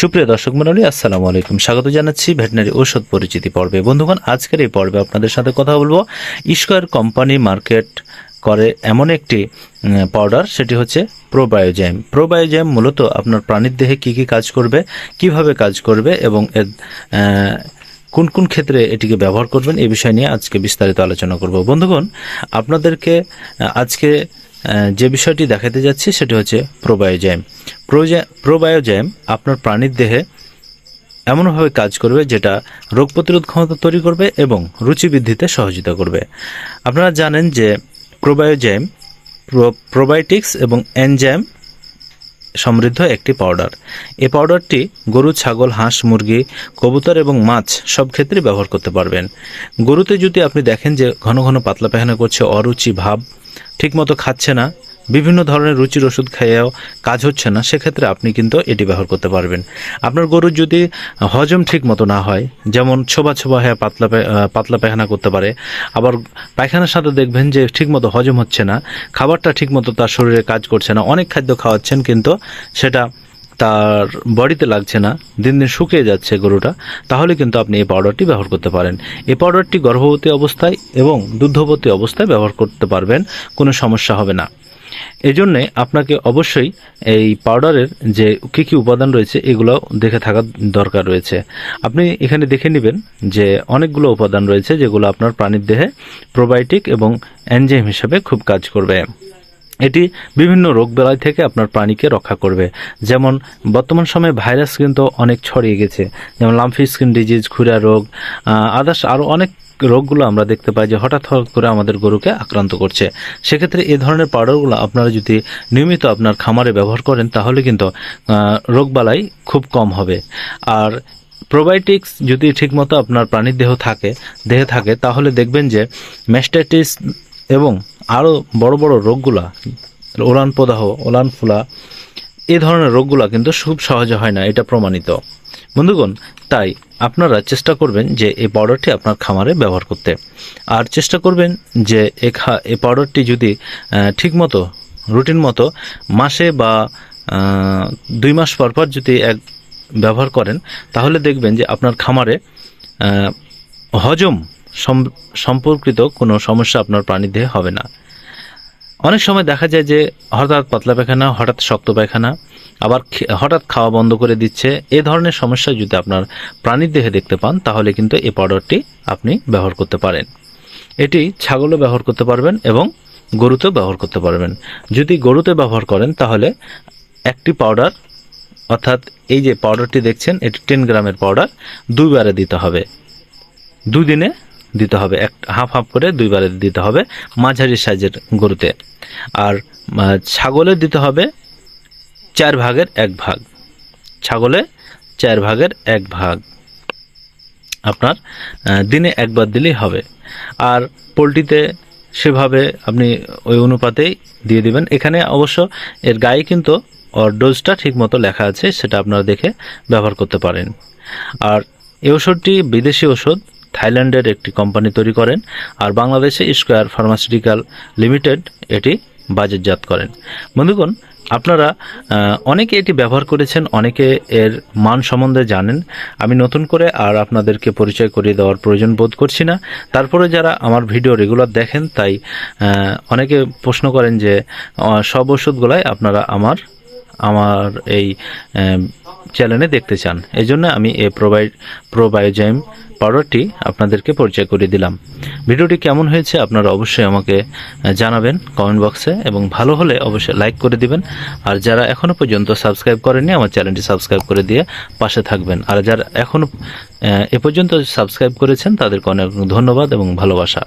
সুপ্রিয় দর্শক মন্ডলী আসসালামু আলাইকুম। স্বাগত জানাচ্ছি ভেটেনারি ঔষধ পরিচিতি পর্বে। বন্ধুগণ, আজকের এই পর্বে আপনাদের সাথে কথা বলব। স্কোয়ার কোম্পানি মার্কেট করে এমন একটি পাউডার সেটি হচ্ছে প্রোবায়োজেম প্রোবায়োজেম মূলত আপনার প্রাণীর দেহে কি কি কাজ করবে, কীভাবে কাজ করবে এবং এর কোন কোন ক্ষেত্রে এটিকে ব্যবহার করবেন, এ বিষয় নিয়ে আজকে বিস্তারিত আলোচনা করব। বন্ধুগণ, আপনাদেরকে আজকে যে বিষয়টি দেখাতে যাচ্ছি সেটি হচ্ছে প্রোবায়োজেম। প্রোবায়োজেম আপনার প্রাণীর দেহে এমনভাবে কাজ করবে যেটা রোগ প্রতিরোধ ক্ষমতা তৈরি করবে এবং রুচি বৃদ্ধিতে সহযোগিতা করবে। আপনারা জানেন যে প্রোবায়োজেম প্রোবায়োটিক্স এবং এনজাইম সমৃদ্ধ একটি পাউডার। এই পাউডারটি গরু, ছাগল, হাঁস, মুরগি, কবুতর এবং মাছ সব ক্ষেত্রে ব্যবহার করতে পারবেন। গরুতে যদি আপনি দেখেন যে ঘন ঘন পাতলা পায়খানা করছে, অরুচি ভাব ঠিকমতো খাচ্ছে না, বিভিন্ন ধরনের রুচির ওষুধ খেয়েও কাজ হচ্ছে না, সেক্ষেত্রে আপনি কিন্তু এটি ব্যবহার করতে পারবেন। আপনার গরুর যদি হজম ঠিক মতো না হয়, যেমন ছোবা ছোবা হয়ে পাতলা পাতলা পায়খানা করতে পারে, আবার পায়খানার সাথে দেখবেন যে ঠিকমতো হজম হচ্ছে না, খাবারটা ঠিকমতো তার শরীরে কাজ করছে না, অনেক খাদ্য খাওয়াচ্ছেন কিন্তু সেটা তার বডিতে লাগছে না, দিন দিন শুকিয়ে যাচ্ছে গরুটা, তাহলে কিন্তু আপনি এই পাউডারটি ব্যবহার করতে পারেন। এই পাউডারটি গর্ভবতী অবস্থায় এবং দুগ্ধবতী অবস্থায় ব্যবহার করতে পারবেন, কোনো সমস্যা হবে না। এজন্যে আপনাকে অবশ্যই এই পাউডারের যে কী কী উপাদান রয়েছে, এগুলো দেখে থাকা দরকার রয়েছে। আপনি এখানে দেখে নেবেন যে অনেকগুলো উপাদান রয়েছে, যেগুলো আপনার প্রাণীর দেহে প্রোবায়োটিক এবং এনজাইম হিসাবে খুব কাজ করবে। এটি বিভিন্ন রোগ বেলায় থেকে আপনার প্রাণীকে রক্ষা করবে। যেমন, বর্তমান সময়ে ভাইরাস কিন্তু অনেক ছড়িয়ে গেছে। যেমন, লাম্ফি স্কিন ডিজিজ খুরা রোগ আদার্স আরও অনেক রোগগুলো আমরা দেখতে পাই যে হঠাৎ হঠাৎ করে আমাদের গরুকে আক্রান্ত করছে। সেক্ষেত্রে এ ধরনের পাউডারগুলো আপনারা যদি নিয়মিত আপনার খামারে ব্যবহার করেন, তাহলে কিন্তু রোগবালাই খুব কম হবে। আর প্রোবায়োটিক্স যদি ঠিকমতো আপনার প্রাণীর দেহ থাকে, দেহে থাকে, তাহলে দেখবেন যে ম্যাস্টাইটিস এবং আরও বড় বড় রোগগুলা, ওলান প্রদাহ, ওলান ফুলা, এ ধরনের রোগগুলা কিন্তু খুব সহজে হয় না, এটা প্রমাণিত। বন্ধুগণ, তাই আপনারা চেষ্টা করবেন যে এই পাউডারটি আপনার খামারে ব্যবহার করতে। আর চেষ্টা করবেন যে এ খা- পাউডারটি যদি ঠিকমতো, রুটিন মতো মাসে বা দুই মাস পর পর যদি এক ব্যবহার করেন, তাহলে দেখবেন যে আপনার খামারে হজম সম্পর্কিত কোনো সমস্যা আপনার প্রাণীর দেহে হবে না। অনেক সময় দেখা যায় যে হঠাৎ পাতলা পায়খানা, হঠাৎ শক্ত পায়খানা, আবার হঠাৎ খাওয়া বন্ধ করে দিচ্ছে, এ ধরনের সমস্যা যদি আপনার প্রাণীর দেহে দেখতে পান, তাহলে কিন্তু এই পাউডারটি আপনি ব্যবহার করতে পারেন। এটি ছাগলও ব্যবহার করতে পারবেন এবং গরুতেও ব্যবহার করতে পারবেন। যদি গরুতে ব্যবহার করেন, তাহলে একটি পাউডার, অর্থাৎ এই যে পাউডারটি দেখছেন, এটি টেন গ্রামের পাউডার, দুইবারে দিতে হবে। দুই দিনে দিতে হবে, এক হাফ হাফ করে দুইবারে দিতে হবে মাঝারি সাইজের গরুতে। আর ছাগলে দিতে হবে চার ভাগের এক ভাগ। ছাগলে চার ভাগের এক ভাগ। আপনার দিনে একবার দিলেই হবে। আর পোলট্রিতে সেভাবে আপনি ওই অনুপাতেই দিয়ে দিবেন। এখানে অবশ্য এর গায়ে কিন্তু ওর ডোজটা ঠিক মতো লেখা আছে, সেটা আপনারা দেখে ব্যবহার করতে পারেন। আর এই ওষুধটি বিদেশি ওষুধ থাইল্যান্ডের একটি কোম্পানি তৈরি করেন আর বাংলাদেশে স্কোয়ার ফার্মাসিউটিক্যাল লিমিটেড এটি বাজারজাত করেন। বন্ধুগণ, আপনারা অনেকে এটি ব্যবহার করেছেন, অনেকে এর মান সম্বন্ধে জানেন। আমি নতুন করে আর আপনাদেরকে পরিচয় করিয়ে দেওয়ার প্রয়োজন বোধ করছি না। তারপরে যারা আমার ভিডিও রেগুলার দেখেন, তাই অনেকে প্রশ্ন করেন যে সব ওষুধগুলাই আপনারা আমার আমার এই চ্যানেলে দেখতে চান। এই জন্য আমি এই প্রোবাই প্রোবায়োজাইম পাউডারটি আপনাদেরকে পরিচয় করে দিলাম। ভিডিওটি কেমন হয়েছে আপনারা অবশ্যই আমাকে জানাবেন কমেন্ট বক্সে এবং ভালো হলে অবশ্যই লাইক করে দিবেন। আর যারা এখনও পর্যন্ত সাবস্ক্রাইব করেননি, আমার চ্যানেলটি সাবস্ক্রাইব করে দিয়ে পাশে থাকবেন। আর যারা এখনও এ পর্যন্ত সাবস্ক্রাইব করেছেন, তাদেরকে অনেক ধন্যবাদ এবং ভালোবাসা।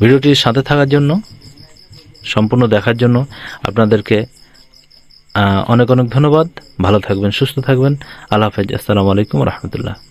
ভিডিওটির সাথে থাকার জন্য, সম্পূর্ণ দেখার জন্য আপনাদেরকে অনেক অনেক ধন্যবাদ। ভালো থাকবেন সুস্থ থাকবেন। আল্লাহ হাফেজ। আসসালামু আলাইকুম রহমতুল্লাহ।